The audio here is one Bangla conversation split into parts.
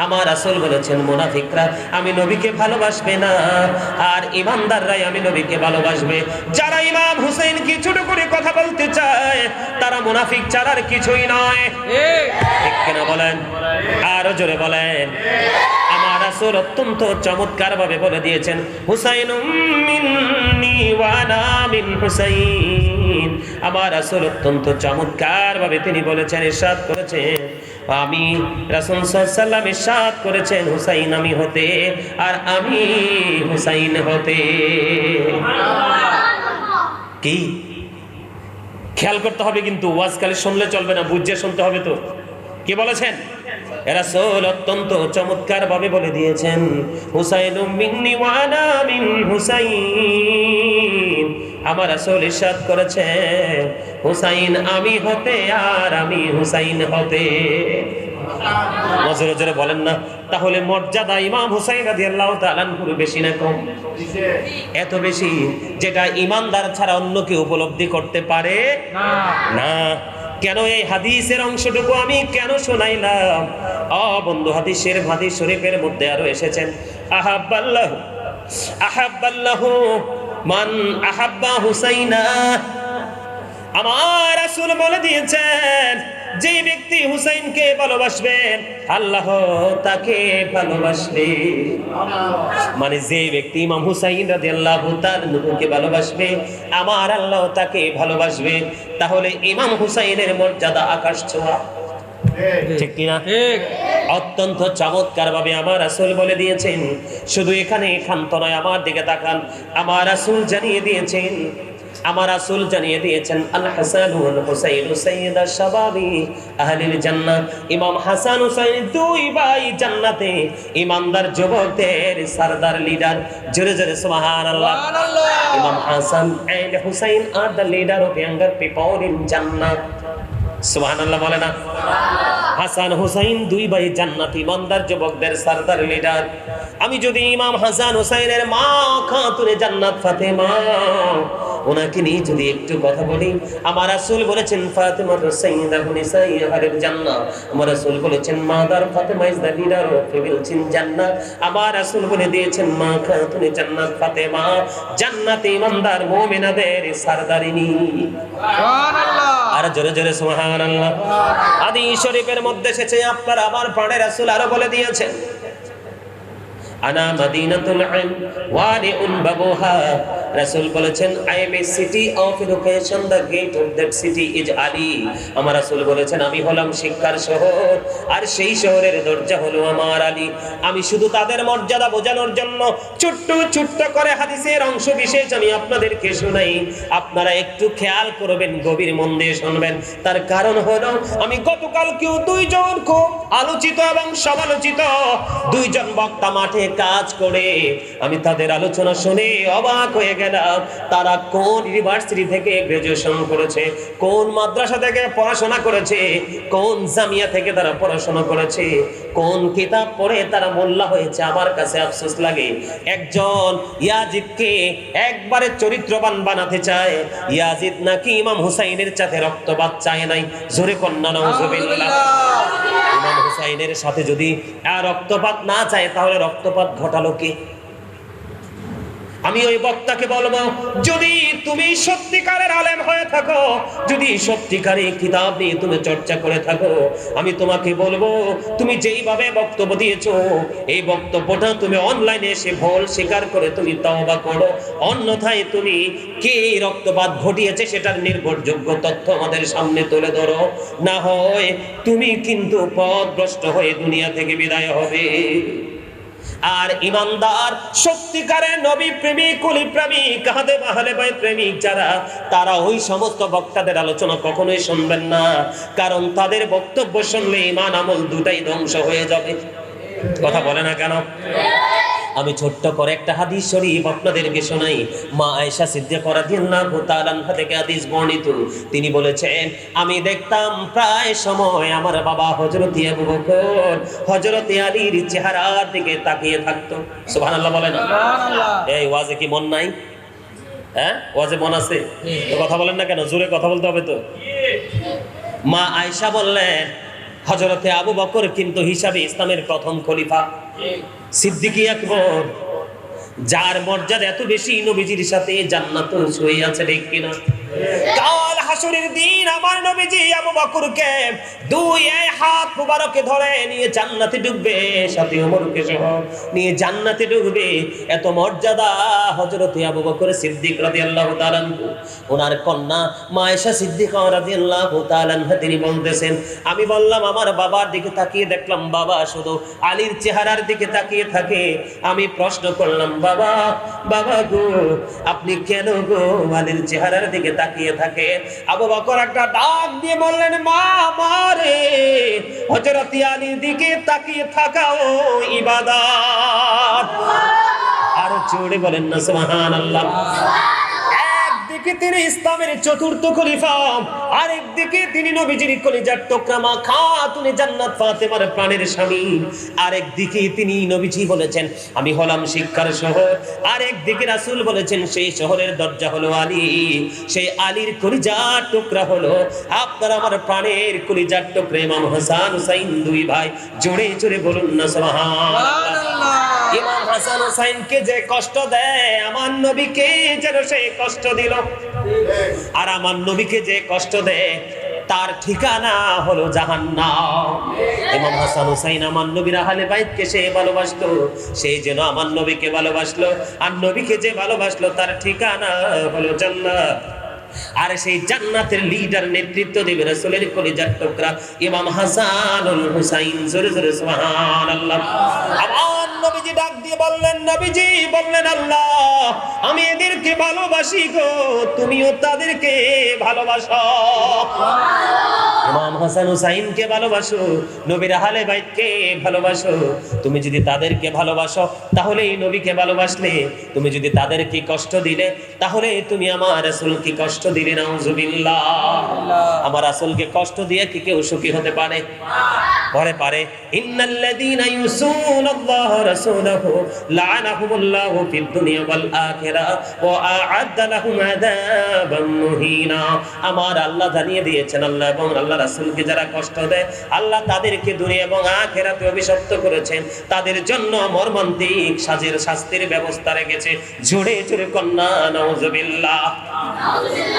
আমার আসল বলেছেন, মুনাফিকরা, আমি নবীকে ভালোবাসবে না। আর ইমানদাররাই আমি নবীকে ভালোবাসবে। যারা ইমাম হুসেন কি ছোট করে কথা বলতে চায়, তারা মুনাফিক ছাড়ার কিছুই নয়। বলেন? আরও জোরে বলেন। আমার আসল অত্যন্ত চমৎকার ভাবে বলে দিয়েছেন হুসাইন হুসাইন। আমার আসল অত্যন্ত চমৎকার ভাবে তিনি বলেছেন, ইরশাদ করেছেন। আমি রাসূল সাল্লাল্লাহু ইরশাদ করেছেন হুসাইন আমি হতে আর আমি হুসাইন হতে। কি? খেয়াল করতে হবে কিন্তু ওয়াজ খালি শুনলে চলবে না বুঝে শুনতে হবে তো। কি বলেছেন? রাসূল অত্যন্ত চমৎকার ভাবে বলে দিয়েছেন হুসাইন মিন্নি ওয়ানা মিন হুসাইন। আমার আসল ইরশাদ করেছেন, হুসাইন আমি হতে আর আমি হুসাইন হতে নজরে নজরে বলেন না, তাহলে মর্যাদা ইমাম হুসাইন রাদিয়াল্লাহু তাআলা পুরো বেশি না কম? এত বেশি, যেটা ইমানদার ছাড়া অন্য কেউ উপলব্ধি করতে পারে না। কেন এই হাদিসের অংশটুকু আমি কেন শোনাইলাম? অ বন্ধু হাদিসের হাদিস শরীফের মধ্যে আরও এসেছেন। আহাব্বাল্লাহ আহাব্বাল্লাহ মান আহাব্বা হুসাইনা। আমার রাসূল বলে দিয়েছেন যে ব্যক্তি হুসাইনকে ভালোবাসবেন, আল্লাহ তাকে ভালোবাসবে। মানে যে ব্যক্তি ইমাম হুসাইন রাদিয়াল্লাহু তাআলাকে ভালোবাসবে, আমার আল্লাহ তাকে ভালোবাসবে। তাহলে ইমাম হুসাইনের মর্যাদা আকাশ ছোঁয়া। ঠিক কিনা? অত্যন্ত চমৎকার ভাবে আমার রাসূল বলে দিয়েছেন শুধু এখানে ক্ষান্ত নয় আমার দিকে তাকান। আমার রাসূল জানিয়ে দিয়েছেন আমার রাসূল জানিয়ে দিয়েছেন আল হাসান ওয়াল হুসাইন সাইয়্যিদা শাবাবি আহলিল জান্নাহ। ইমাম হাসান হুসাইন দুই ভাই জান্নাতে ইমানদার যুবকদের সরদার লিডার জোরে জোরে সুবহানাল্লাহ। ইমাম Hasan and Husain are the leader of younger people in জান্নাত সুবহানাল্লাহ বলে না? হাসান হুসাইন দুই ভাই জান্নাতি ইমানদার যুবকদের সর্দার লিডার। আমি যদি ইমাম হাসান হুসাইনের মা খাতুনে জান্নাত ফাতেমা ওনাকে নিয়ে যদি একটু কথা বলি আমার রাসূল বলেছেন ফাতেমা সাইয়্যিদা হুনিসাই আহলিল জান্নাহ আমার রাসূল বলেছেন mother Fatima is the leader of females in আমার রাসূল বলে দিয়েছেন মা খাতুনে জান্নাত ফাতেমা জান্নাতে ইমানদার মুমিনাদের সরদারিনী। আর জোরে জোরে সুবহানাল্লাহ। আদি শরীফের মধ্যে এসেছে আপনার আমার প্রাণের রাসূল আরও বলে দিয়েছেন আনা মাদিনাতুল ইলম ওয়ালিউন বাবুহা। রাসূল বলেছেন I am a city of education the gate of that city is Ali আমার রাসূল বলেছেন, আমি হলাম শিক্ষার শহর, আর সেই শহরের দরজা হলো আমার আলী। আমি শুধু তাদের মর্যাদা বোঝানোর জন্য ছোট্ট ছোট্ট করে হাদিসের অংশ বিশেষ আমি আপনাদেরকে শোনাই। আপনারা একটু খেয়াল করবেন, গভীর মন দিয়ে শুনবেন। তার কারণ হলো, আমি গতকাল কেউ দুইজন খুব আলোচিত এবং সমালোচিত, দুইজন বক্তা মাঠে কাজ করে, আমি তাদের আলোচনা শুনে অবাক হয়ে গেলাম তারা কোন ইউনিভার্সিটি থেকে গ্রাজুয়েশন করেছে কোন মাদ্রাসা থেকে পড়াশোনা করেছে কোন জামিয়া থেকে তারা পড়াশোনা করেছে কোন কিতাব পড়ে তারা মোল্লা হয়েছে আমার কাছে আফসোস লাগে। একজন ইয়াজিদকে একবারে চরিত্রবান বানাতে চায় ইয়াজিদ নাকি ইমাম হুসাইনের সাথে রক্তপাত চায় নাই? জোরে কন্যা নাউজুবিল্লাহ। ইমাম হুসাইনের সাথে যদি আর রক্তপাত না চায় তাহলে রক্তপাত ঘটালো কে? আমি ওই বক্তাকে বলব, যদি তুমি সত্যিকারের আলেম হয়ে থাকো, যদি সত্যিকারের কিতাব নিয়ে তুমি চর্চা করে থাকো, আমি তোমাকে বলব, তুমি যেইভাবে বক্তব্য দিয়েছ, এই বক্তব্যটা তুমি অনলাইনে এসে ভুল স্বীকার করে তুমি তওবা করো। অন্যথায় তুমি কে রক্তপাত ঘটিয়েছে সেটার নির্ভরযোগ্য তথ্য আমাদের সামনে তুলে ধরো। না হয় তুমি কিন্তু পথভ্রষ্ট হয়ে দুনিয়া থেকে বিদায় হবে। আর ইমানদার সত্যিকারের নবী প্রেমিক কুলি প্রেমিক কাহাদে ভাই প্রেমিক যারা, তারা ওই সমস্ত বক্তাদের আলোচনা কখনোই শুনবেন না। কারণ তাদের বক্তব্য শুনলে ইমান আমল দুটাই ধ্বংস হয়ে যাবে। কথা বলে না কেন? আমি ছোট্ট করে একটা হাদিস শরীফ আপনাদেরকে শোনাই। মা আয়েশা সিদ্দিকা রাদিয়াল্লাহু তাআলা আনহা থেকে হাদিস বর্ণিত। তিনি বলেছেন আমি দেখতাম প্রায় সময় আমার বাবা হযরত আবু বকর হযরত আলীর চেহারার দিকে তাকিয়ে থাকতো। সুবহানাল্লাহ বলেন। সুবহানাল্লাহ। এই ওয়াজে কি মন নাই? হ্যাঁ? ওয়াজে মন আছে? তো কথা বলেন না কেন? জোরে কথা বলতে হবে তো। মা আয়েশা বললেন হজরতে আবু বকর কিন্তু হিসাবে ইসলামের প্রথম খলিফা। সিদ্দিকী আকবর যার মর্যাদা এত বেশি নবীজির সাথে জান্নাত হয়ে আছে ঠিক কিনা? কাল হাসুরের দিন আমার নবীজি আবু বকরকে দুই এই হাত মুবারকে ধরে নিয়ে জান্নাতে ঢুকবে সাথে ওমরকে সহ নিয়ে জান্নাতে ঢুকবে এত মর্যাদা হযরতে আবু বকর সিদ্দিক রাদিয়াল্লাহু তাআলা ওনার কন্যা মায়েশা সিদ্দিকা রাদিয়াল্লাহু তাআলা তিনি বলতেছেন, আমি বললাম, আমার বাবার দিকে তাকিয়ে দেখলাম, বাবা শুধু আলীর চেহারার দিকে তাকিয়ে থাকে। আমি প্রশ্ন করলাম, বাবা বাবা গো, আপনি কেন গো আলীর চেহারার দিকে তাকিয়ে থাকে। আবু বকর একটা ডাক দিয়ে বললেন, মা মারে হযরত আলীর দিকে তাকিয়ে থাকাও ইবাদত। আর জোরে বলেন না, সুবহানাল্লাহ। একদিকে তিনি ইসলামের চতুর্থ খলিফা আরেকদিকে তিনি নবীজির কলিজার টুকরা মা খাতুনে জান্নাত ফাতেমার প্রাণের স্বামী। আরেকদিকে তিনি নবীজি বলেছেন আমি হলাম শিক্ষার শহর। আরেকদিকে রাসূল বলেছেন সেই শহরের দরজা হলো আলী। সেই আলীর কলিজার টুকরা হলো আপনার আমার প্রাণের কলিজার টুকরা। ইমাম হাসান হুসাইন দুই ভাই জোরে জোরে বলুন না সুবহানাল্লাহ। ইমাম হাসান যে কষ্ট দেয়, আমার নবীকে যেন সে কষ্ট দিল। আর আমার নবীকে যে কষ্ট দেয়, তার ঠিকানা হলো হাসান হুসাইন আমার নবীর সে ভালোবাসলো সে যেন আমার নবীকে ভালোবাসলো। আর নবীকে যে ভালোবাসলো, তার ঠিকানা হলো জান্নাত। আর সেই জান্নাতের লিডার নেতৃত্ব দেবে রাসূলের কলিজার টুকরা ইমাম হাসান হুসাইন। জোরে জোরে নবীজি ডাক দিয়ে বললেন, নবীজি, বললেন আল্লাহ, আমি এদেরকে ভালোবাসি গো, তুমিও তাদেরকে ভালোবাসো। তুমি যদি তাদেরকে ভালোবাসো তাহলে এই নবীকে ভালোবাসলে। তুমি যদি তাদেরকে কষ্ট দিলে, তাহলে তুমি আমার রাসূলকে কষ্ট দিলে, নাউজুবিল্লাহ। আমার রাসূলকে কষ্ট দিয়ে কি কেউ সুখী হতে পারে? পরে, পারে। ইন্নাল্লাযীনা ইউসুনাল্লাহ লা'নাহুমুল্লাহু ফিদ দুনিয়া ওয়াল আখিরা ওয়া আ'আদ্দা লাহুম আযাবান মুহিনা আমার আল্লাহ জানিয়ে দিয়েছেন আল্লাহ এবং আল্লাহ রাসূলকে যারা কষ্ট দেয়, আল্লাহ তাদেরকে দুনিয়া এবং আখিরাতে অভিশপ্ত করেছেন। তাদের জন্য মর্মান্তিক সাজের শাস্তির ব্যবস্থা রেখেছে। জোরে জোরে কন্যা, নাউজুবিল্লাহ।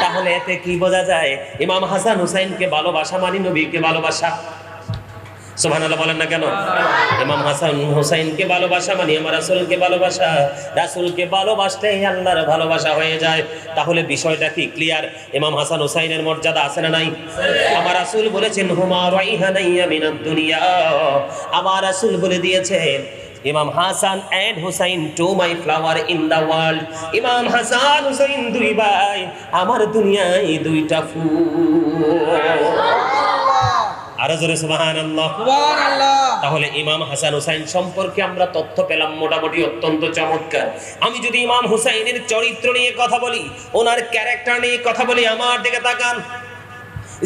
তাহলে এতে কি বোঝা যায়? ইমাম হাসান হুসাইনকে ভালোবাসা মানি নবীকে ভালোবাসা। সুবহানাল্লাহ বলেন না কেন? ইমাম হাসান হুসাইনকে ভালোবাসা মানে আমার রাসূলকে ভালোবাসা। রাসূলকে ভালোবাসতে আল্লাহর ভালোবাসা হয়ে যায়। তাহলে বিষয়টা কি ক্লিয়ার ইমাম হাসান হুসাইনের মর্যাদা আছে না নাই? আমার রাসূল বলেছেন, হুমা রাইহানাইয়া মিনাদ দুনিয়া। আমার রাসূল বলে দিয়েছেন, ইমাম Hasan and Husain two my flower in the world ইমাম হাসান হুসাইন দুই ভাই, আমার দুনিয়ায় দুইটা ফুল। আরও জোরে তাহলে ইমাম হাসান হুসাইন সম্পর্কে আমরা তথ্য পেলাম মোটামুটি অত্যন্ত চমৎকার। আমি যদি ইমাম হুসাইনের চরিত্র নিয়ে কথা বলি ওনার ক্যারেক্টার নিয়ে কথা বলি আমার দিকে তাকান।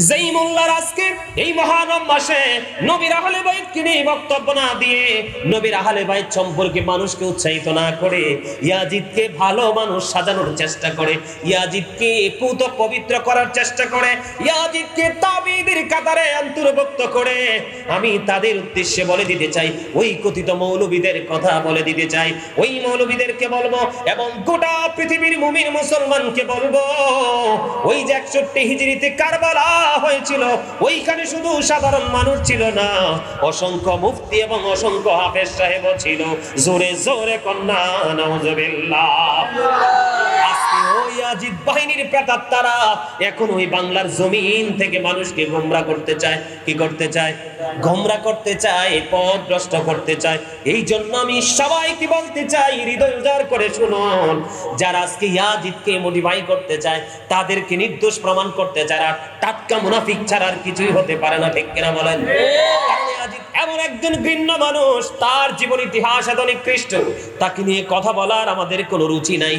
যেই মোল্লার আজকে এই মহারম মাসে নবীর আহলে বাইতকে নিয়ে বক্তব্য না দিয়ে নবীর আহলে বাইত সম্পর্কে মানুষকে উৎসাহিত না করে ইয়াজিদকে ভালো মানুষ সাজানোর চেষ্টা করে, ইয়াজিদকে পুত পবিত্র করার চেষ্টা করে, ইয়াজিদকে তাবিদের কাতারে অন্তর্ভুক্ত করে। আমি তাদের উদ্দেশ্যে বলে দিতে চাই, ওই কথিত মৌলবীদের কথা বলে দিতে চাই, ওই মৌলবীদেরকে বলব এবং গোটা পৃথিবীর মুমিন মুসলমানকে বলব, ওই যে একষট্টি হিজড়িতে কারবালা হয়েছিল। ওইখানে শুধু সাধারণ মানুষ ছিল না, অসংখ্য মুফতি এবং অসংখ্য হাফেজ সাহেব ছিল। জোরে জোরে কন্যা মানুষকে করতে চায়। কি করতে চায়? করতে চায় করতে চায়। এই জন্য আমি বলতে চাই, হৃদয় করে যারা আজকে ইয়াজিদকে মডিফাই করতে চায়, তাদেরকে নির্দোষ প্রমাণ করতে চায় আর টাটকা মুনাফিক ছাড়া আর কিছুই হতে পারে না, ঠিক কিনা বলেন? এমন একজন ভিন্ন মানুষ, তার জীবন ইতিহাস এত নিকৃষ্ট, তাকে নিয়ে কথা বলার আমাদের কোনো রুচি নাই।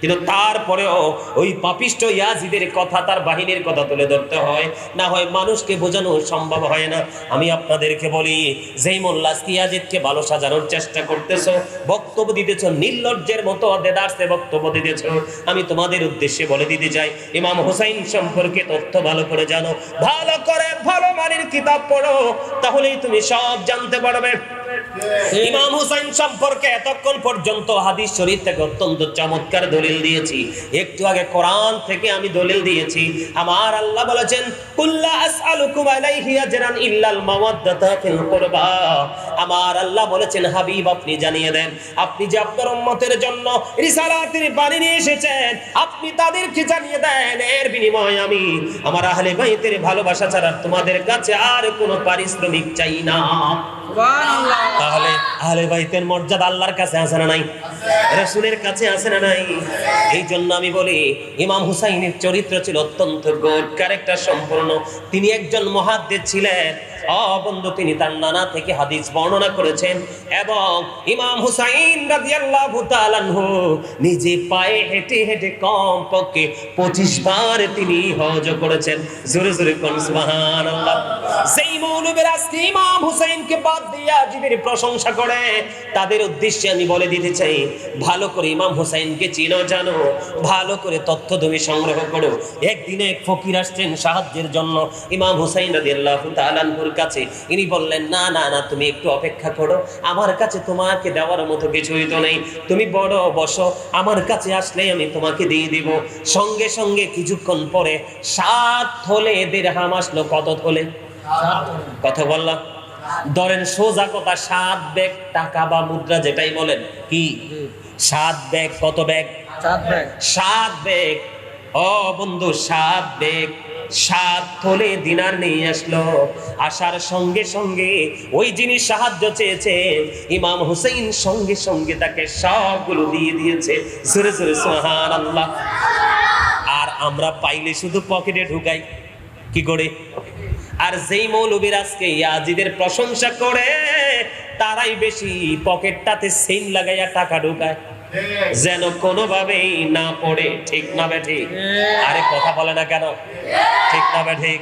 কিন্তু তারপরেও ওই পাপিষ্ট ইয়াজিদের কথা তার বাহিনীর কথা তুলে ধরতে হয়। না হয় মানুষকে বোঝানো সম্ভব হয় না। আমি আপনাদেরকে বলি যেই মোল্লাসকে ইয়াজিদকে ভালো সাজানোর চেষ্টা করতেছ বক্তব্য দিতেছ নির্লজ্জের মতো দেদার্সে বক্তব্য দিতেছ। আমি তোমাদের উদ্দেশ্যে বলে দিতে চাই ইমাম হুসাইন সম্পর্কে তথ্য ভালো করে জানো। ভালো করে ভালো মানের কিতাব পড়ো তাহলেই তুমি সব জানতে পারবে। ইমাম হুসাইন সম্পর্কে এতক্ষণ পর্যন্ত হাদিস শরীফ থেকে অত্যন্ত চমৎকার দলিল দিয়েছি। একটু আগে কোরআন থেকে আমি দলিল দিয়েছি। আমার আল্লাহ বলেছেন, কুল্লা আসআলুকুম আলাইহি আজরান ইল্লাল মাওয়াদ্দাতা ফিল কুরবা। আমার আল্লাহ বলেছেন, হাবিব, আপনি জানিয়ে দেন, আপনি যে আপনার উম্মতের জন্য রিসালাতের বাণী নিয়ে এসেছেন, আপনি তাদেরকে জানিয়ে দেন, এর বিনিময়ে আমি আমার আহলে বাইতের ভালোবাসা ছাড়া তোমাদের কাছে আর কোনো পারিশ্রমিক চাই না। তাহলে আহলে বাইতের মর্যাদা আল্লাহর কাছে আছে না নাই? রসুলের কাছে আছে না নাই? এই জন্য আমি বলি, ইমাম হুসাইনের চরিত্র ছিল অত্যন্ত গুড ক্যারেক্টার সম্পূর্ণ। তিনি একজন মহাদ্দের ছিলেন। বন্ধু তিনি তার নানা থেকে হাদিস বর্ণনা করেছেন এবং ইমাম হুসাইন আনহু নিজে পায়ে হেঁটে হেঁটে কম পক্ষে 25 বার তিনি হজ করেছেন। জোরে জোরে কোন সুবহানাল্লাহ। সেই আজকে ইমাম হুসাইনকে বাদ দিয়ে প্রশংসা করে। তাদের উদ্দেশ্যে আমি বলে দিতে চাই, ভালো করে ইমাম হুসাইনকে চিনো, জানো, ভালো করে তথ্য তুমি সংগ্রহ করো। একদিনে এক ফকির আসছেন সাহায্যের জন্য ইমাম হুসাইন রাদিয়াল্লাহু তাআলা আনহুর কাছে। ইনি বললেন না না না তুমি একটু অপেক্ষা করো। আমার কাছে তোমাকে দেওয়ার মতো কিছুই তো নেই। তুমি বড় বসো। আমার কাছে আসলে আমি তোমাকে দিয়ে দিব। সঙ্গে সঙ্গে কিছুক্ষণ পরে সাত থলে দেড়হাম আসলো। কত থলে? কথা বললাম। ধরেন সোজা কথা সাত ব্যাগ টাকা বা মুদ্রা যেটাই বলেন। কি? সাত ব্যাগ কত ব্যাগ? সাত ব্যাগ। সাত ব্যাগ। ও বন্ধু, সাত ব্যাগ সাত থলে দিনার নিয়ে আসলো। আসার সঙ্গে সঙ্গে ওই যিনি সাহায্য চেয়েছে ইমাম হুসেইন সঙ্গে সঙ্গে তাকে সবগুলো দিয়ে দিয়েছে। জোরে জোরে সোহান আল্লাহ আর আমরা পাইলে শুধু পকেটে ঢুকাই। কি করে? আর যেই মৌলবীর আজকে ইয়াজিদের প্রশংসা করে, তারাই বেশি পকেটটাতে সেন লাগাইয়া টাকা ঢুকায়। যেন কোনোভাবেই না পড়ে ঠিক না বে ঠিক? আরে কথা বলে না কেন? ঠিক না বে ঠিক?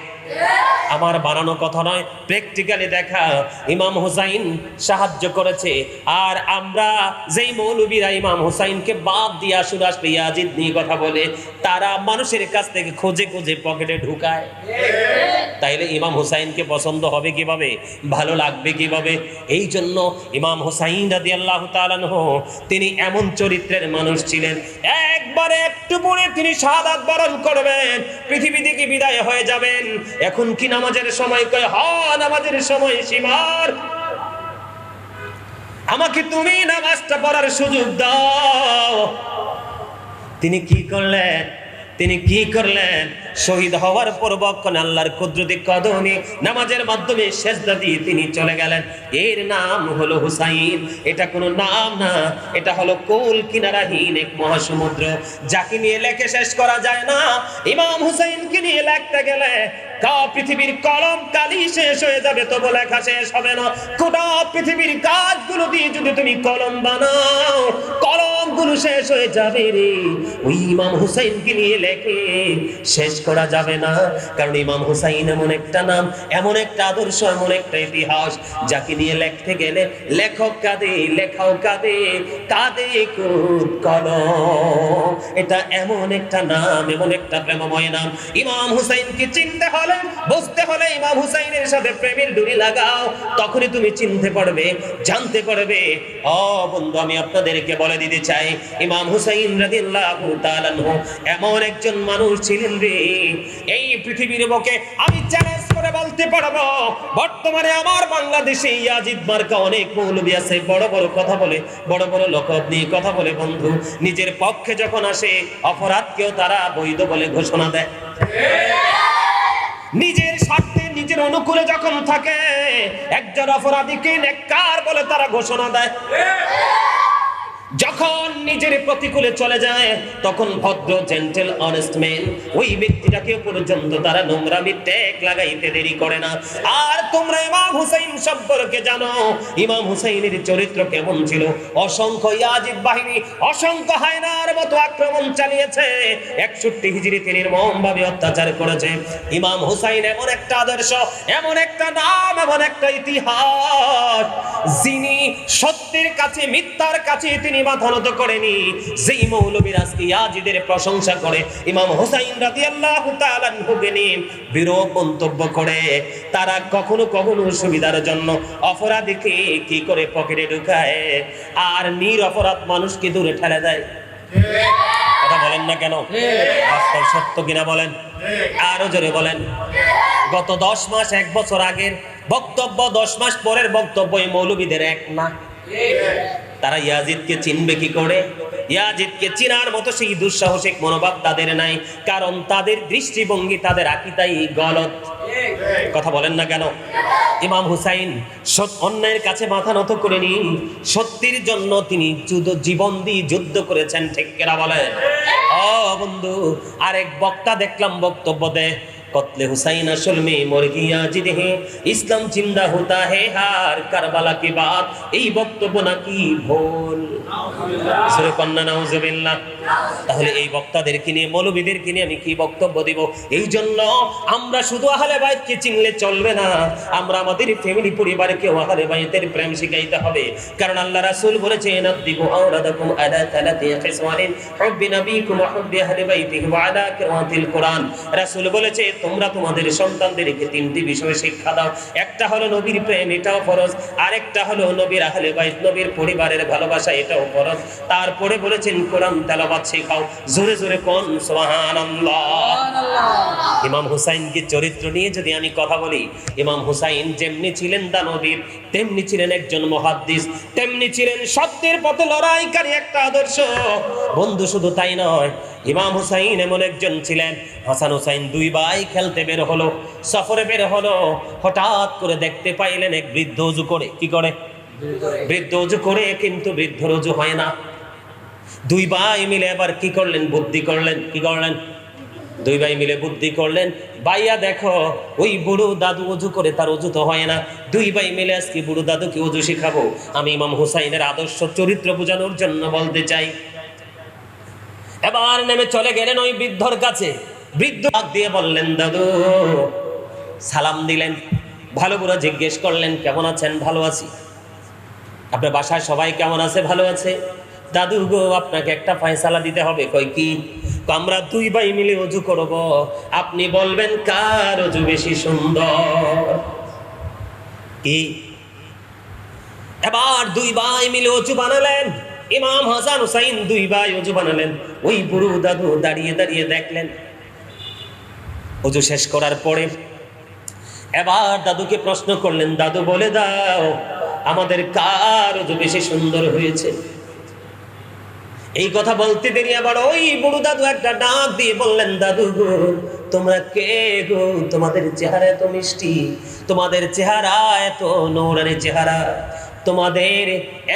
আমার বানানো কথা নয় প্র্যাকটিক্যালি দেখা, ইমাম হুসাইন সাহায্য করেছে। আর আমরা যেই মৌলবীরা ইমাম হুসাইনকে বাদ দিয়ে আসুন আসলে ইয়াজিদ নিয়ে কথা বলে, তারা মানুষের কাছ থেকে খোঁজে খোঁজে পকেটে ঢুকায়। তাইলে ইমাম হুসাইনকে পছন্দ হবে কীভাবে? ভালো লাগবে কীভাবে? এই জন্য ইমাম হুসাইন রাদি আল্লাহ তিনি এমন চরিত্রের মানুষ ছিলেন, একবারে একটু পরে তিনি সাদাত বরণ করবেন, পৃথিবী থেকে বিদায় হয়ে যাবেন। এখন কি নামাজের সময় কয়, হ, নামাজের সময় সীমার। আমাকে তুমি নামাজটা পড়ার সুযোগ দাও। তিনি কি করলেন? তিনি কি করলেন? শহীদ হওয়ার পূর্বক্ষণ আল্লাহর কুদরতি কদমে নামাজের মাধ্যমে সেজদা দিয়ে তিনি চলে গেলেন। এর নাম হলো হুসাইন। এটা কোনো নাম না। এটা হলো কোল কিনারাহীন এক মহাসমুদ্র। যাকে নিয়ে লেখে শেষ করা যায় না। ইমাম হুসাইনকে নিয়ে লেখতে গেলে পৃথিবীর কলম কালি শেষ হয়ে যাবে লেখা শেষ হবে না। পৃথিবীর কাজগুলো দিয়ে যদি তুমি কলম বানাও কলমগুলো শেষ হয়ে যাবে রে। ওই ইমাম হুসাইনকে নিয়ে লেখে, শেষ করা যাবে না। কারণ ইমাম হুসাইন এমন একটা নাম, এমন একটা আদর্শ, এমন একটা ইতিহাস, যাকে নিয়ে লেখতে গেলে লেখক কাঁদে, লেখাও কাঁদে কাঁদে খুব কলম। এটা এমন একটা নাম, এমন একটা প্রেমময় নাম। ইমাম হুসাইনকে চিনতে হলে, বুঝতে হলে ইমাম হুসাইনের সাথে প্রেমের ডুরি লাগাও। তখনই তুমি চিনতে পারবে, জানতে পারবে। ও বন্ধু, আমি আপনাদেরকে বলে দিতে চাই। ইমাম হুসাইন রাদিয়াল্লাহু তাআলা আনহু, এমন একজন মানুষ ছিলেন রে। এই পৃথিবীর বুকে আমি চ্যালেঞ্জ করে বলতে পারব, বর্তমানে আমার বাংলাদেশে ইয়াজিদ মার্কা অনেক মৌলবী আছে। বড় বড় কথা বলে, বড় বড় লকব নিয়ে কথা বলে বন্ধু, নিজের পক্ষে যখন আসে, অপরাধকেও তারা বৈধ বলে ঘোষণা দেয়। নিজের স্বার্থে, নিজের অনুকূলে যখন থাকে, একজন অপরাধীকে নেককার বলে তারা ঘোষণা দেয়। যখন নিজের প্রতিকূলে চলে যায়, তখন ভদ্র জেন্টেল অনেস্ট ম্যান ওই ব্যক্তিটাকে পর্যন্ত তারা নোংরামি ট্যাগ লাগাইতে দেরি করে না। আর তোমরা ইমাম হুসাইন সম্পর্কে জানো, ইমাম হুসাইনের চরিত্র কেমন ছিল? অসংখ্য ইয়াজিদ বাহিনী, অসংখ্য হায়নার মতো আক্রমণ চালিয়েছে। একষট্টি হিজড়িতে নির্মম ভাবে অত্যাচার করেছে। ইমাম হুসাইন এমন একটা আদর্শ, এমন একটা নাম, এমন একটা ইতিহাস। যিনি সত্যের কাছে, মিথ্যার কাছে তিনি মাথা নত করেনি। মৌলবীর আজকে ইয়াজিদের প্রশংসা করে, ইমাম রাদিয়াল্লাহু তাআলা বিরূপ মন্তব্য করে, তারা কখনো কখনো সুবিধার জন্য অপরাধীকে কি করে পকেটে ঢুকায়? আর নির অপরাধ মানুষকে দূরে ঠেলে দেয়। কথা বলেন না কেন? বাস্তব সত্য কিনা বলেন? আরও জোরে বলেন। গত দশ মাস, এক বছর আগের বক্তব্য, দশ মাস পরের বক্তব্য এই মৌলবীদের এক না তারা ইয়াজিদকে চিনবে কি করে? ইয়াজিদকে চিনার মতো সেই দুঃসাহসিক মনোভাব তাদের নাই, কারণ তাদের দৃষ্টিভঙ্গি, তাদের আকিতাই গলত। কথা বলেন না কেন? ইমাম হুসাইন অন্যায়ের কাছে মাথা নত করেনি সত্যির জন্য তিনি জীবন দিয়ে যুদ্ধ করেছেন, ঠিক কেনা বলেন? ও বন্ধু, আরেক বক্তা দেখলাম বক্তব্য দেয় কতলে হুসাইন আসল মে মর গিয়া জিদে ইসলাম জিন্দা হতা হে হার কারবালা के बाद এই বক্তব্য নাকি ভুল সুরে কন্যা নাউজুবিল্লাহ তাহলে এই বক্তাদেরকে নিয়ে মৌলবীদেরকে নিয়ে আমি কি বক্তব্য দিব এই জন্য আমরা শুধু আহলে বাইতকে চিনলে চলবে না আমরা আমাদের ফ্যামিলি পরিবারকে আহলে বাইতের প্রেম শিখাইতে হবে কারণ আল্লাহ রাসূল বলেছেন আদিবু আওরাদাকুম আলা তালাতি খিসওয়ানিন হুব্বি নবীকুম ওয়া হুব্বি আহলি বাইতিহি ওয়া আলা কিরাতিল কোরআন রাসূল বলেছে তোমরা তোমাদের সন্তানদেরকে তিনটি বিষয় শিক্ষা দাও। একটা হলো নবীর প্রেম এটাও ফরজ। আরেকটা হলো নবীর আহলে বাইত নবীর পরিবারের ভালোবাসা এটাও ফরজ। তারপরে বলেছেন কোরআন তেলাওয়াত শেখাও। জোরে জোরে কোন? সুবহানাল্লাহ। ইমাম হুসাইনকে চরিত্র নিয়ে যদি আমি কথা বলি ইমাম হুসাইন যেমনি ছিলেন দানবীর তেমনি ছিলেন একজন মহাদ্দিস তেমনি ছিলেন সত্যের পথে লড়াইকারী একটা আদর্শ। বন্ধু শুধু তাই নয় ইমাম হুসাইন এমন একজন ছিলেন। হাসান হুসাইন দুই ভাই খেলতে বের হলো, সফরে বের হলো। হঠাৎ করে দেখতে পাইলেন এক বৃদ্ধ উজু করে। কি করে? বৃদ্ধ উজু করে, কিন্তু বৃদ্ধ রুজু হয় না। দুই ভাই মিলে এবার কি করলেন? বুদ্ধি করলেন। কি করলেন? দুই ভাই মিলে বুদ্ধি করলেন। ভাইয়া দেখো, ওই বুড়ো দাদু অজু করে, তার অজু তো হয় না। দুই ভাই মিলে আজকে বুড়ো দাদুকে অজু শেখাবো। আমি ইমাম হুসাইনের আদর্শ চরিত্র বোঝানোর জন্য বলতে চাই। এবার নেমে চলে গেলেন ওই বৃদ্ধর কাছে। বৃদ্ধ দিয়ে বললেন, দাদু, সালাম দিলেন। ভালো বুড়ো জিজ্ঞেস করলেন, কেমন আছেন? ভালো আছি। আপনার বাসায় সবাই কেমন আছে? ভালো আছে? দাদু গো, আপনাকে একটা ফয়সালা দিতে হবে। কই কি, আমরা দুই ভাই মিলে অজু করব। আপনি বলবেন, কার অজু বেশি সুন্দর? কি? এবার দুই ভাই মিলে অজু বানালেন। ইমাম হাসান হুসাইন দুই ভাই অজু বানালেন। ওই বুড়ো দাদু দাঁড়িয়ে দাঁড়িয়ে দেখলেন। অজু শেষ করার পরে এবার দাদুকে প্রশ্ন করলেন, দাদু, বলে দাও, আমাদের কার অজু বেশি সুন্দর হয়েছে? এই কথা বলতে দেরি, আবার ওই বুড়ো দাদু একটা ডাক দিয়ে বললেন, দাদু গো, তোমরা কে গো? তোমাদের চেহারা এত মিষ্টি, তোমাদের চেহারা এত নৌরানি চেহারা তোমাদের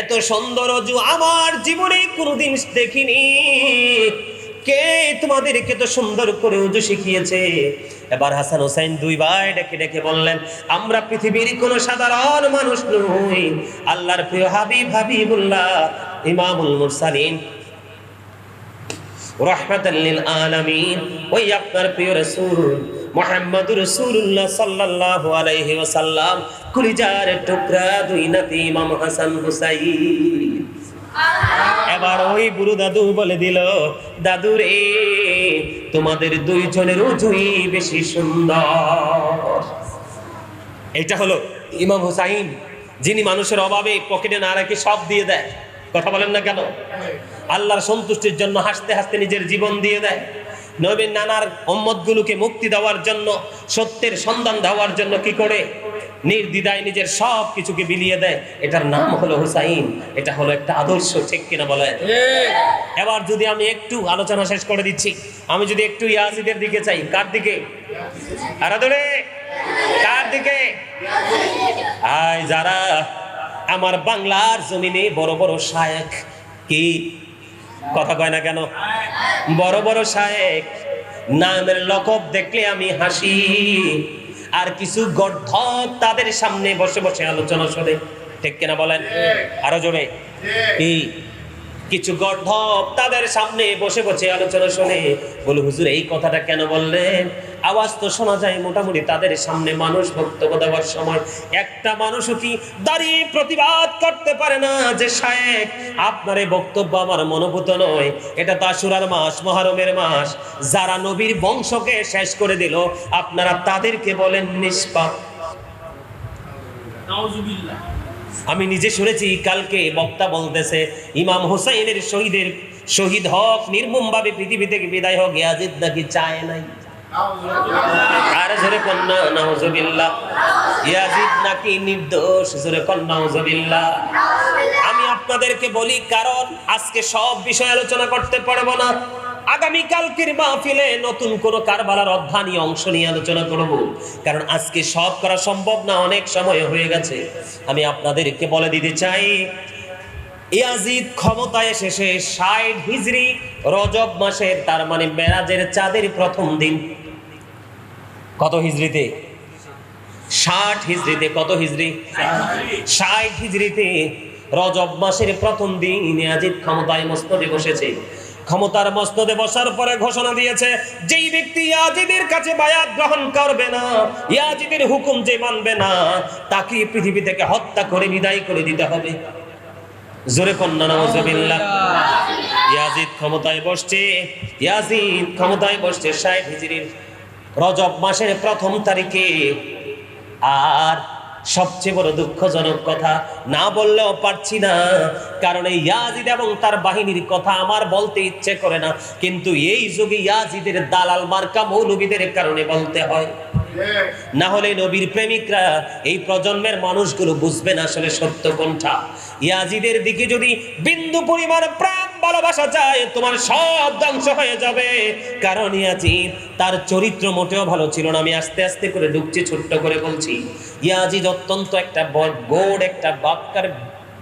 এত সুন্দর অজু আমার জীবনে কোনোদিন দেখিনি। কে তোমাদেরকে তো সুন্দর করে উজু শিখিয়েছে? এবার হাসান হোসেন দুই ভাই ডেকে ডেকে বললেন, আমরা পৃথিবীর কোনো সাধারণ মানুষ নই। আল্লাহর প্রিয় হাবিব হাবিবুল্লাহ, ইমামুল মুরসালিন। রহমাতাল লিল আলামিন। ওই আপনার প্রিয় রাসূল মুহাম্মদুর রাসূলুল্লাহ সাল্লাল্লাহু আলাইহি ওয়াসাল্লাম কুলিজার টুকরা দুই নাতি ইমাম হাসান হুসাইন। এবার ওই বুড়ো দাদু বলে দিল, দাদু রে, তোমাদের দুইজনের উজুই বেশি সুন্দর। এটা হলো ইমাম হুসাইন, যিনি মানুষের অভাবে পকেটে না রেখে সব দিয়ে দেয়। কথা বলেন না কেন? আল্লাহর সন্তুষ্টির জন্য হাসতে হাসতে নিজের জীবন দিয়ে দেয়। নবীন নানার গুলোকে মুক্তি দেওয়ার জন্য, সত্যের সন্ধান দেওয়ার জন্য কি করে? নির্দ্বিধায় নিজের সব কিছুকে বিলিয়ে দেয়। এটার নাম হলো হুসাইন। এটা হলো একটা আদর্শ ঠিক কিনা বলে? এবার যদি আমি একটু আলোচনা শেষ করে দিচ্ছি আমি যদি একটু ইয়াজিদের দিকে চাই কার দিকে? আরাদরে কার দিকে? আয় যারা আমার বাংলার জমিনে বড় বড় শায়েখ কি? কথা কয় না কেন? বড় বড় শায়েক নামের লকব দেখলে আমি হাসি। আর কিছু গর্ধব তাদের সামনে বসে বসে আলোচনা শোনে। ঠিক কিনা বলেন? আরও জোরে। কি? কিছু গর্ধব তাদের সামনে বসে বসে আলোচনা শুনে। বলে হুজুর এই কথাটা কেন বললেন? আওয়াজ তো শোনা যায় মোটামুটি তাদের সামনে মানুষ বক্তব্য দেওয়ার সময়। একটা মানুষও কি দাঁড়িয়ে প্রতিবাদ করতে পারে না যে শায়েক আপনার এই বক্তব্য আমার মনোভূত নয়। এটা তো মাস মহারমের মাস। যারা নবীর বংশকে শেষ করে দিল আপনারা তাদেরকে বলেন নিষ্পাপ। আমি নিজে শুনেছি কালকে বক্তা বলতেছে ইমাম হোসাইনের শহীদের শহীদ হক নির্মমভাবে পৃথিবী থেকে বিদায় হোক ইয়াজিদ নাকি চায় নাই। নাকি আমি আপনাদেরকে বলি, কারণ আজকে সব বিষয় আলোচনা করতে পারব না। আগামী কালকের মাহফিলে নতুন কোন কারবালার নিয়ে অংশ নিয়ে আলোচনা করব। কারণ আজকে সব করা সম্ভব না, অনেক সময় হয়ে গেছে। আমি আপনাদেরকে বলে দিতে চাই, ইয়াজিদ ক্ষমতায় এসেছে ষাট হিজরি রজব মাসের, তার মানে মেরাজের চাঁদের প্রথম দিন। কত হিজরিতে ষাট হিজরিতে কত হিজরি ষাট হিজরিতে রজব মাসের প্রথম দিন ইয়াজিদ ক্ষমতায় মস্তদে বসেছে। ক্ষমতার মস্তদে বসার পরে ঘোষণা দিয়েছে, যেই ব্যক্তি ইয়াজিদের কাছে বায়াত গ্রহণ করবে না ইয়াজিদের হুকুম যে মানবে না, তাকে পৃথিবী থেকে হত্যা করে বিদায় করে দিতে হবে। জোরে কন্যা নওয়াজবিল্লাহ ইয়াজিদ ক্ষমতায় বসছে, ইয়াজিদ ক্ষমতায় বসছে, ষাট হিজরির রজব মাসের প্রথম তারিখে। আর সবচেয়ে বড় দুঃখজনক কথা, না বললেও পারছি না। কারণ এই ইয়াজিদ এবং তার বাহিনীর কথা আমার বলতে ইচ্ছে করে না। কিন্তু এই যুগে ইয়াজিদের দালাল মার্কা মৌলবীদের কারণে বলতে হয়। না হলে নবীর প্রেমিকরা এই প্রজন্মের মানুষগুলো বুঝবেন আসলে সত্য কোনটা। ইয়াজিদের দিকে যদি বিন্দু পরিমাণ প্রাণ ভালোবাসা যায় তোমার সব ধ্বংস হয়ে যাবে। কারণ ইয়াজিদ তার চরিত্র মোটেও ভালো ছিল না। আমি আস্তে আস্তে করে ঢুকছি ছোট্ট করে বলছি ইয়াজিদ অত্যন্ত একটা বড় গোড একটা বাক্কার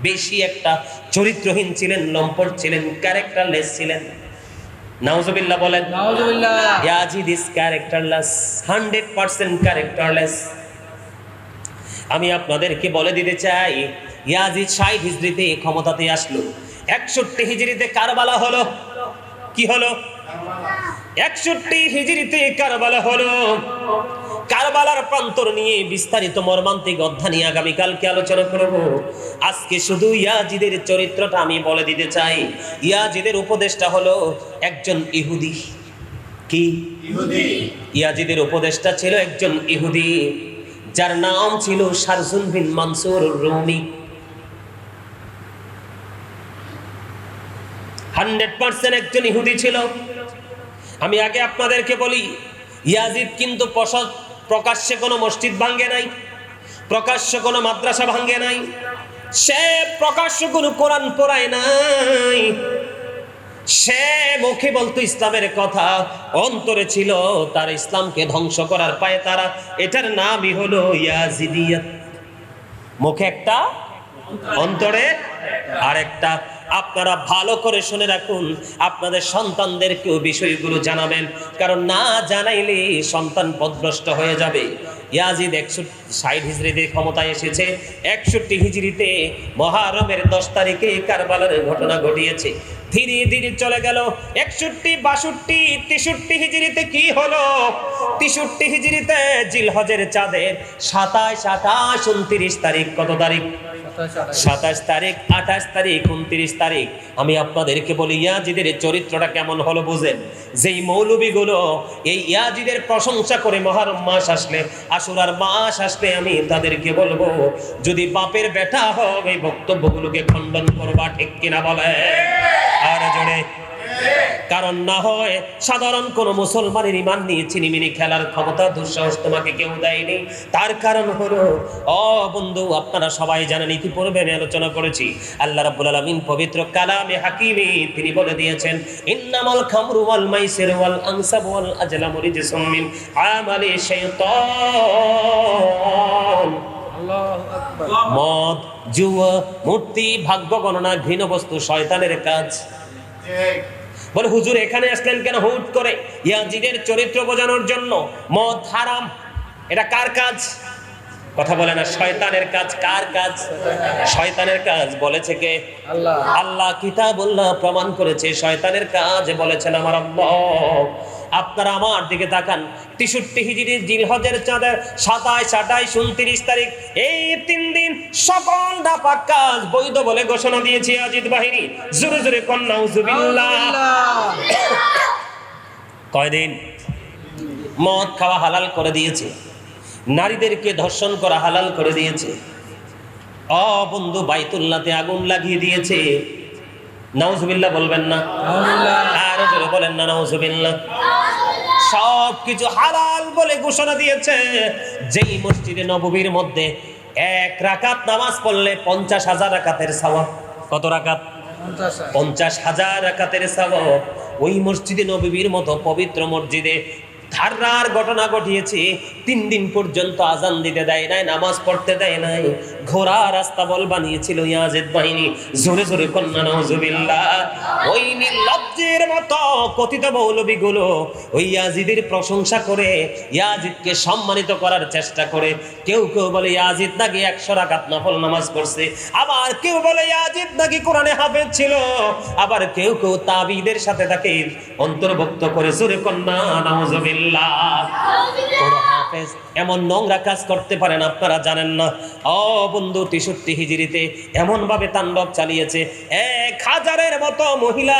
বেশি একটা চরিত্রহীন ছিলেন লম্পট ছিলেন ক্যারেক্টারলেস ছিলেন। নাউজুবিল্লাহ বলেন নাউজুবিল্লাহ। Yazid is characterless hundred percent characterless. আমি আপনাদেরকে বলে দিতে চাই ইয়াজিদ ষাট হিজড়িতে ক্ষমতাতে আসলো। একষট্টি হিজড়িতে কারবালা হলো। কি হলো? একষট্টি হিজড়িতে কারবালা হলো। কারবালার প্রান্তর নিয়ে বিস্তারিত মর্মান্তিক অধ্যায় নিয়ে আগামীকালকে আলোচনা করব। আজকে শুধু ইয়াজিদের চরিত্রটা আমি বলে দিতে চাই। ইয়াজিদের উপদেশটা হলো একজন ইহুদি। কি? ইয়াজিদের উপদেশটা ছিল একজন ইহুদি। যার নাম ছিল শারজুন বিন মানসুর রুমি হান্ড্রেড পার্সেন্ট একজন ইহুদি ছিল। আমি আগে আপনাদেরকে বলি, ইয়াজিদ কিন্তু প্রকাশ্যে কোনো মসজিদ ভাঙ্গে নাই, প্রকাশ্য কোনো মাদ্রাসা ভাঙ্গে নাই, সে প্রকাশ্য কোনো কোরআন পড়ায় নাই। সে মুখে বলতো ইসলামের কথা, অন্তরে ছিল তার ইসলামকে ধ্বংস করার পায়ে তারা। এটার নামই হলো ইয়াজিদিয়াত। মুখে একটা, অন্তরে আর একটা আপনারা ভালো করে শুনে রাখুন, আপনাদের সন্তানদেরকেও বিষয়গুলো জানাবেন। কারণ না জানাইলে সন্তান পদভ্রষ্ট হয়ে যাবে। ইয়াজিদ একশো ষাট হিজড়িতে ক্ষমতায় এসেছে। একষট্টি হিজড়িতে মহারমের দশ তারিখে কারবালার ঘটনা ঘটিয়েছে। ধীরে ধীরে চলে গেল একষট্টি বাষট্টি তেষট্টি হিজড়িতে কি হলো? তেষট্টি হিজড়িতে জিলহজের চাঁদের সাতাশ আঠাশ উনত্রিশ তারিখ কত তারিখ? সাতাশ তারিখ আঠাশ তারিখ উনত্রিশ তারিখ। আমি আপনাদেরকে বলি ইয়াজিদের চরিত্রটা কেমন হলো বুঝেন? যেই মৌলবীগুলো এই ইয়াজিদের প্রশংসা করে মহারম মাস আসলে আশুরার মাস আসলে আমি তাদেরকে বলব যদি বাপের বেটা হোক এই বক্তব্যগুলোকে খণ্ডন করবা ঠিক কিনা বলে আর জোরে। কারণ না হয় সাধারণ কোন মুসলমানের ইমান নিয়ে চিনিমিনি খেলার ক্ষমতা, দুঃসাহস তোমাকে কেউ দেয়নি। তার কারণ হলো অ বন্ধু, আপনারা সবাই জানেন, ইতিপূর্বে আমি আলোচনা করেছি। আল্লাহ রাব্বুল আলামিন পবিত্র কালামে হাকিমে তিনি বলে দিয়েছেন, ইন্নামাল খামরু ওয়াল মাইসির ওয়াল আনসাব ওয়াল আজলামু রিজসুম মিন আমালি শাইতান। মদ জুয়া মূর্তি ভাগ্য গণনা ঘৃণ বস্তু শয়তানের কাজ। বলে হুজুর এখানে আসলেন কেন হুট করে? ইয়াজিদের চরিত্র বোঝানোর জন্য মদ হারাম। এটা কার কাজ? কথা বলে না শয়তানের কাজ কার কাজ? শয়তানের কাজ বলেছে কে? আল্লাহ। আল্লাহ কিতাবুল্লাহ প্রমাণ করেছে শয়তানের কাজ বলেছেন আমার আল্লাহ। আপনারা আমার দিকে তাকান। তেষট্টি হিজড়ির জিলহজের চাঁদের সাতাইশ আঠাইশ উনত্রিশ তারিখ এই তিন দিন সকল নাপাক কাজ বৈধ বলে ঘোষণা দিয়েছে আজিদ বাহিনী। জোরে জোরে কন্যা কয়দিন? মদ খাওয়া হালাল করে দিয়েছে। নারীদেরকে ধর্ষণ করা হালাল করে দিয়েছে। অ বন্ধু বাইতুল্লাতে আগুন লাগিয়ে দিয়েছে। নাউজুবিল্লাহ বলবেন না। আরও জোরে বলেন না নাউজুবিল্লাহ। সব কিছু হালাল বলে ঘোষণা দিয়েছে। যেই মসজিদে নববীর মধ্যে এক রাকাত নামাজ পড়লে পঞ্চাশ হাজার রাকাতের সওয়াব। কত রাকাত? পঞ্চাশ হাজার। রাকাতের সওয়াব। ওই মসজিদে নবীর মতো পবিত্র মসজিদে ধাররার ঘটনা ঘটিয়েছে। তিন দিন পর্যন্ত আজান দিতে দেয় নাই, নামাজ পড়তে দেয় নাই। ঘোড়া রাস্তা বল বানিয়েছিল ইয়াজেদ বাহিনী। জোরে জোরে কন্যা নজুবিল্লাহ ওই নির্লজ্জের মতো কথিত মৌলবী গুলো ওই ইয়াজিদের প্রশংসা করে, ইয়াজিদকে সম্মানিত করার চেষ্টা করে। কেউ কেউ বলে, ইয়াজিদ নাকি একশো রাকাত নফল নামাজ পড়ছে। আবার কেউ বলে, ইয়াজিদ নাকি কোরআনে হাফেজ ছিল। আবার কেউ কেউ তাবিদের সাথে তাকে অন্তর্ভুক্ত করে, জোরে কন্যা এমন নোংরা কাজ করতে পারেন আপনারা জানেন না। ও বন্ধু, তেষট্টি হিজিরিতে এমন ভাবে তাণ্ডব চালিয়েছে, এক হাজারের মতো মহিলা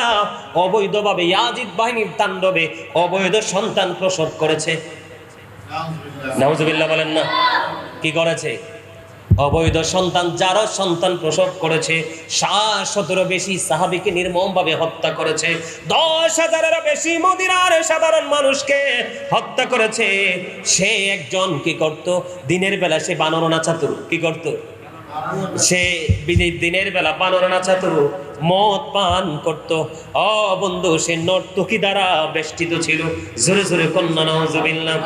অবৈধভাবে ইয়াজিদ বাহিনীর তাণ্ডবে অবৈধ সন্তান প্রসব করেছে। নাউজুবিল্লাহ বলেন না। কি করেছে? অবৈধ সন্তান যারা সন্তান প্রসব করেছে সাত সতেরো বেশি সাহাবিকে নির্মমভাবে হত্যা করেছে দশ হাজারেরও বেশি মদিনার সাধারণ মানুষকে হত্যা করেছে। সে একজন কি করত? দিনের বেলা সে বানরনা চাতুর, কি করত? সে দিনের বেলা বানরনা নাচাতো মদ পান করত। অ বন্ধু, সে নর্তকি দ্বারা বেষ্টিত ছিল। জোরে জোরে কন্যা নজুবিল্লাহ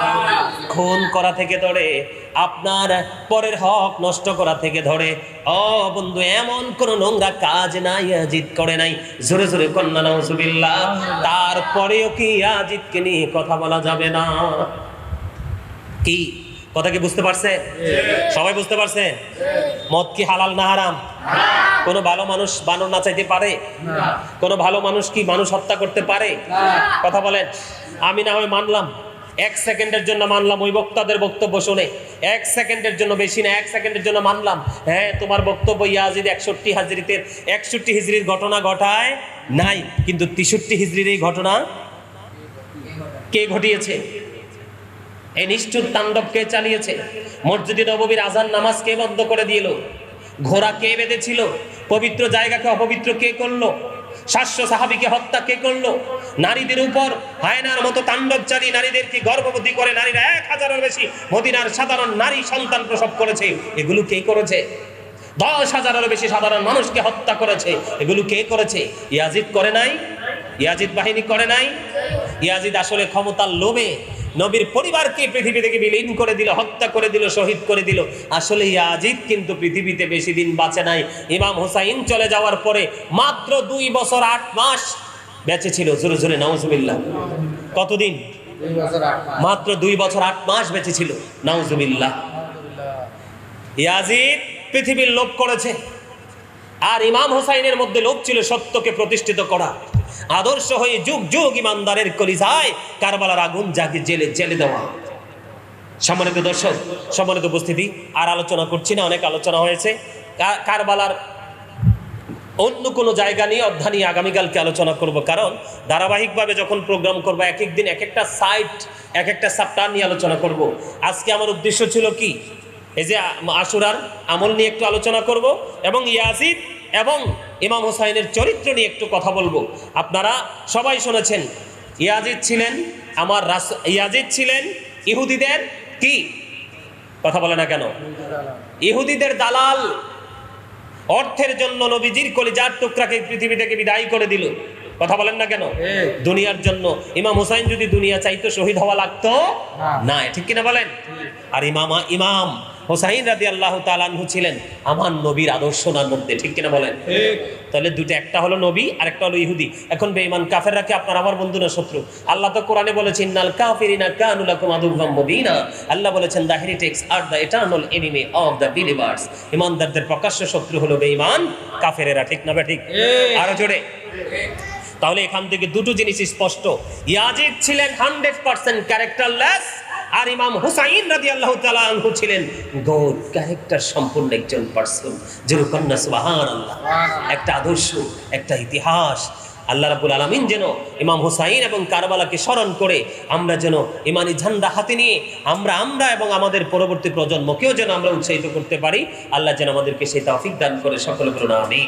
খুন করা থেকে ধরে, আপনার পরের হক নষ্ট করা থেকে ধরে। অ বন্ধু, এমন কোন নোংরা কাজ নাই, আজিদ করে নাই। জোরে জোরে কন্যা নজুবিল্লাহ তারপরেও কি আজিদকে নিয়ে কথা বলা যাবে না? কি কথা কি বুঝতে পারছে? সবাই বুঝতে পারছে? মদ কি হালাল না হারাম? কোনো ভালো মানুষ বানর না চাইতে পারে? কোনো ভালো মানুষ কি মানুষ হত্যা করতে পারে? কথা বলেন। আমি না হয় মানলাম। এক সেকেন্ডের জন্য মানলাম, ওই বক্তাদের বক্তব্য শুনে। এক সেকেন্ডের জন্য বেশি না, এক সেকেন্ডের জন্য মানলাম। হ্যাঁ তোমার বক্তব্য ইয়াজিদ একষট্টি হাজরিতে একষট্টি হিজড়ির ঘটনা ঘটায় নাই, কিন্তু তেষট্টি হিজড়ির এই ঘটনা কে ঘটিয়েছে? এই নিষ্ঠুর তাণ্ডব কে চালিয়েছে? মসজিদে নববীর আজান নামাজ কে বন্ধ করে দিল ঘোড়া কে বেঁধেছিল? পবিত্র জায়গাকে অপবিত্র কে করল? সাতশো সাহাবিকে হত্যা কে করল? নারীদের উপর হায়নার মতো তাণ্ডব চালিয়ে নারীদেরকে গর্ভবতী করে? নারীরা এক হাজারের বেশি মদিনার সাধারণ নারী সন্তান প্রসব করেছে। এগুলো কে করেছে? দশ হাজারেরও বেশি সাধারণ মানুষকে হত্যা করেছে। এগুলো কে করেছে? ইয়াজিদ করে নাই? ইয়াজিদ বাহিনী করে নাই? ইয়াজিদ আসলে ক্ষমতার লোভে নবীর পরিবারকে পৃথিবী থেকে বিলীন করে দিল, হত্যা করে দিল, শহীদ করে দিল। আসলে ইয়াজিদ কিন্তু পৃথিবীতে বেশি দিন বাঁচে নাই। ইমাম হুসাইন চলে যাওয়ার পরে মাত্র দুই বছর আট মাস বেঁচে ছিল। জোরে জোরে, নাউজুবিল্লাহ। কতদিন? মাত্র দুই বছর আট মাস বেঁচে ছিল। নাউজুবিল্লাহ। ইয়াজিদ পৃথিবীর লোভ করেছে। আর ইমাম হুসাইনের মধ্যে লোভ ছিল সত্যকে প্রতিষ্ঠিত করা। আদর্শ হয়ে যুগ যুগ ইমানদারের কলিজায় কারবালার আগুন যাকে জেলে জেলে দেওয়া। সম্মানিত দর্শক, সম্মানিত উপস্থিতি, আর আলোচনা করছি না, অনেক আলোচনা হয়েছে। কারবালার অন্য কোনো জায়গা নিয়ে অধ্যয়ন নিয়ে আগামীকালকে আলোচনা করব। কারণ ধারাবাহিকভাবে যখন প্রোগ্রাম করব, এক এক দিন, এক একটা সাইট, এক একটা সাপ্তাহ নিয়ে আলোচনা করব। আজকে আমার উদ্দেশ্য ছিল কি? এই যে আশুরার আমল নিয়ে একটু আলোচনা করব এবং ইয়াজিদ এবং ইমাম হোসাইনের চরিত্র নিয়ে একটু কথা বলব। আপনারা সবাই শুনেছেন ইয়াজিদ ছিলেন আমার রাস ইয়াজিদ ছিলেন ইহুদিদের কি? কথা বলে না কেন? ইহুদিদের দালাল। অর্থের জন্য নবীজির কলিজার টুকরাকে পৃথিবী থেকে বিদায় করে দিল। কথা বলেন না কেন? দুনিয়ার জন্য। ইমাম হুসাইন যদি দুনিয়া চাইতো শহীদ হওয়া লাগতো? না। ঠিক কিনা বলেন? আর ইমামা ইমাম। হোসাইন রাদি আল্লাহ তালানহু ছিলেন আমার নবীর আদর্শনার মধ্যে ঠিক কিনা বলেন? তাহলে দুটো একটা হলো নবী আর একটা হলো ইহুদি। এখন বেঈমান কাফেররা কি আপনার আমার বন্ধু না শত্রু? আল্লাহ তো কোরআনে বলেছেন নাল কাফিরিনা কানুলাকুম আদুব্বাম মুবিনা। আল্লাহ বলেছেন the heretics are the eternal enemy of the believers. ইমানদারদের প্রকাশ্য শত্রু হলো বেঈমান কাফেরেরা ঠিক না ঠিক। আরও জোরে। তাহলে এখান থেকে দুটো জিনিস স্পষ্ট। ইয়াজিদ ছিলেন হান্ড্রেড পার্সেন্ট ক্যারেক্টারলেস আর ইমাম হুসাইন রাজি আল্লাহ তালু ছিলেন গড ক্যারেক্টার সম্পূর্ণ একজন পার্সন না সুবাহান আল্লাহ একটা আদর্শ একটা ইতিহাস। আল্লাহ রাবুল আলমিন যেন ইমাম হুসাইন এবং কারবালাকে স্মরণ করে আমরা যেন ইমানি ঝান্ডা হাতে নিয়ে আমরা আমরা এবং আমাদের পরবর্তী প্রজন্মকেও যেন আমরা উৎসাহিত করতে পারি। আল্লাহ যেন আমাদেরকে সেই তৌফিক দান করে সকল করুন আমি